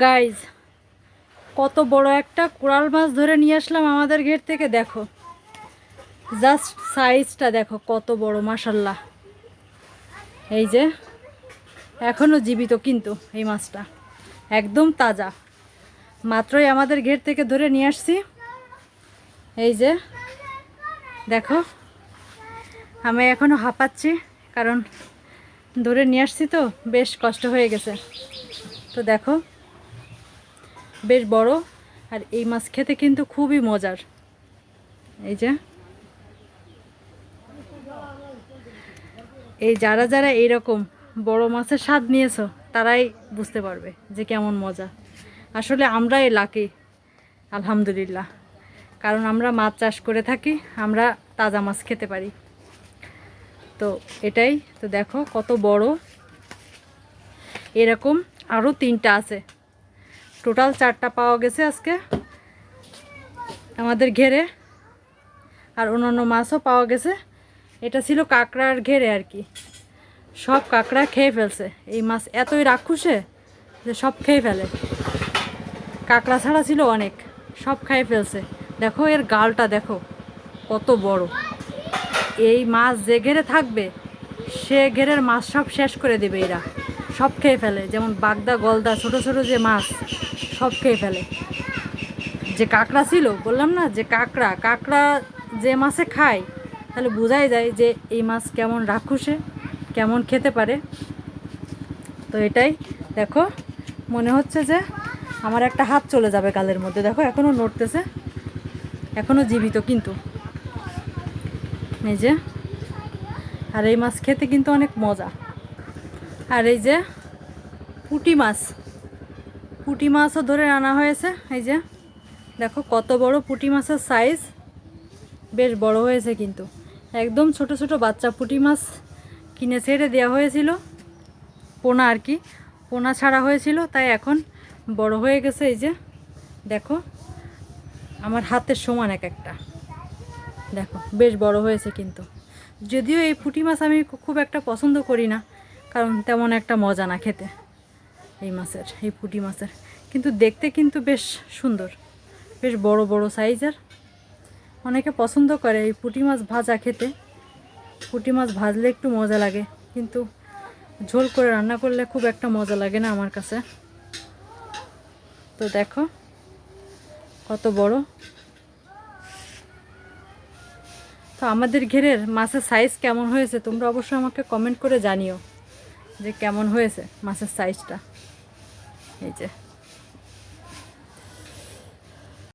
Guys কত বড় একটা কোরাল মাছ ধরে নিয়ে আসলাম আমাদের ঘের থেকে, দেখো। জাস্ট সাইজটা দেখো, কত বড় মাসাল্লাহ এই যে এখনও জীবিত কিন্তু এই মাছটা। একদম তাজা। মাত্রই আমাদের ঘের থেকে ধরে নিয়ে আসছি। এই যে, দেখো, আমি এখনও হাঁপাচ্ছি, কারণ ধরে নিয়ে আসছি তো, বেশ কষ্ট হয়ে গেছে। তো দেখো বেশ বড়। আর এই মাছ খেতে কিন্তু খুবই মজার। এই যে। এই যারা যারা এইরকম বড় মাছের স্বাদ নিয়েছো, তারাই বুঝতে পারবে যে কেমন মজা। আসলে আমরাই লাকি আলহামদুলিল্লাহ। কারণ আমরা মাছ চাষ করে থাকি, আমরা তাজা মাছ খেতে পারি। তো এটাই, তো দেখো কত বড়। এরকম আরও তিনটা আছে। টোটাল চারটা পাওয়া গেছে আজকে। আমাদের ঘেরে। আর অন্যান্য মাছও পাওয়া গেছে। এটা ছিল কাঁকড়ার ঘেরে আর কি। সব কাঁকড়া খেয়ে ফেলছে। এই মাছ এতই রাক্ষুসে যে সব খেয়ে ফেলে। কাঁকড়া ছাড়া ছিল অনেক। সব খেয়ে ফেলছে। দেখো এর গালটা, দেখো। কত বড়। এই মাছ যে ঘেরে থাকবে, সে ঘেরের মাছ সব শেষ করে দেবে এরা। সব খেয়ে ফেলে, যেমন বাগদা, গলদা, ছোট ছোট যে মাছ, সব খেয়ে ফেলে। যে কাঁকড়া ছিল, বললাম না, যে কাঁকড়া কাঁকড়া যে মাছে খায়, তাহলে বোঝাই যায় যে এই মাছ কেমন রাক্ষসে, কেমন খেতে পারে। তো এটাই, দেখো, মনে হচ্ছে যে আমার একটা হাত চলে যাবে কালের মধ্যে। দেখো এখনও নড়তেছে এখনও জীবিত কিন্তু। এই যে, আর এই মাছ খেতে কিন্তু অনেক মজা। আর এই যে পুটি মাছ। পুটি মাছও ধরে আনা হয়েছে, এই যে। দেখো কত বড় পুটি মাছের সাইজ বেশ বড় হয়েছে কিন্তু। একদম ছোট ছোট বাচ্চা পুঁটি মাছ কিনে ছেড়ে দেওয়া হয়েছিল। পোনা আর কি। পোনা ছাড়া হয়েছিল, তাই এখন বড় হয়ে গেছে, এই যে। দেখো, আমার হাতের সমান এক একটা। দেখো, বেশ বড় হয়েছে কিন্তু। যদিও এই পুঁটি মাছ আমি খুব একটা পছন্দ করি না। কারণ তেমন একটা মজা না খেতে এই মাছের, এই পুঁটি মাছের। কিন্তু দেখতে কিন্তু বেশ সুন্দর, বেশ বড় বড় সাইজের। অনেকে পছন্দ করে এই পুঁটি মাছ ভাজা খেতে। পুঁটি মাছ ভাজলে একটু মজা লাগে, কিন্তু ঝোল করে রান্না করলে খুব একটা মজা লাগে না আমার কাছে। তো দেখো, কত বড়। তো আমাদের ঘেরের মাছের সাইজ কেমন হয়েছে তোমরা অবশ্যই আমাকে কমেন্ট করে জানিও। যে কেমন হয়েছে মাছের সাইজটা এই যে।